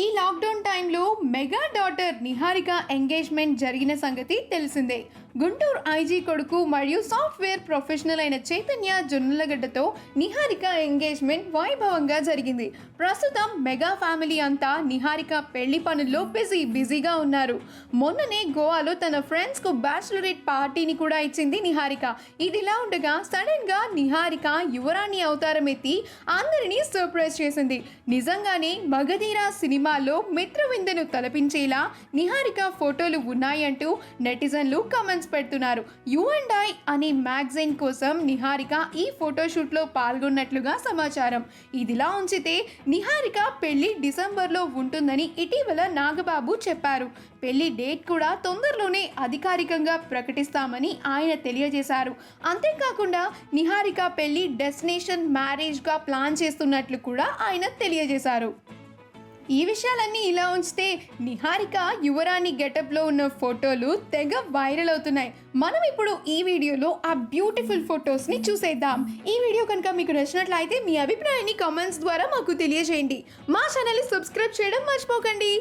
ఈ లాక్డౌన్ టైంలో mega daughter Niharika engagement జరిగిన సంగతి తెలిసిందే. గుంటూరు ఐజీ కొడుకు మరియు సాఫ్ట్వేర్ ప్రొఫెషనల్ అయిన చైతన్య జొన్నలగడ్డతో నిహారిక ఎంగేజ్మెంట్ వైభవంగా జరిగింది. ప్రస్తుతం మెగా ఫ్యామిలీ అంతా నిహారిక పెళ్ళి పనుల్లో బిజీ బిజీగా ఉన్నారు. మొన్ననే గోవాలో తన ఫ్రెండ్స్కు బ్యాచులరేట్ పార్టీని కూడా ఇచ్చింది నిహారిక. ఇదిలా ఉండగా సడన్గా నిహారిక యువరాణి అవతారం ఎత్తి అందరినీ సర్ప్రైజ్ చేసింది. నిజంగానే మగధీర సినిమాలో మిత్రవిందను తలపించేలా నిహారిక ఫోటోలు ఉన్నాయంటూ నెటిజన్లు కమెంట్స్ పెడుతున్నారు. యు అండ్ ఐ అనే మ్యాగజైన్ కోసం నిహారిక ఈ ఫోటోషూట్లో పాల్గొన్నట్లుగా సమాచారం. ఇదిలా ఉంచితే నిహారిక పెళ్ళి డిసెంబర్లో ఉంటుందని ఇటీవల నాగబాబు చెప్పారు. పెళ్ళి డేట్ కూడా తొందరలోనే అధికారికంగా ప్రకటిస్తామని ఆయన తెలియజేశారు. అంతేకాకుండా నిహారిక పెళ్ళి డెస్టినేషన్ మ్యారేజ్గా ప్లాన్ చేస్తున్నట్లు కూడా ఆయన తెలియజేశారు. ఈ విషయాలన్నీ ఇలా ఉంచితే నిహారిక యువరాణి గెటప్లో ఉన్న ఫోటోలు తెగ వైరల్ అవుతున్నాయి. మనం ఇప్పుడు ఈ వీడియోలో ఆ బ్యూటిఫుల్ ఫొటోస్ని చూసేద్దాం. ఈ వీడియో కనుక మీకు నచ్చినట్లయితే మీ అభిప్రాయాన్ని కామెంట్స్ ద్వారా మాకు తెలియజేయండి. మా ఛానల్ని సబ్స్క్రైబ్ చేయడం మర్చిపోకండి.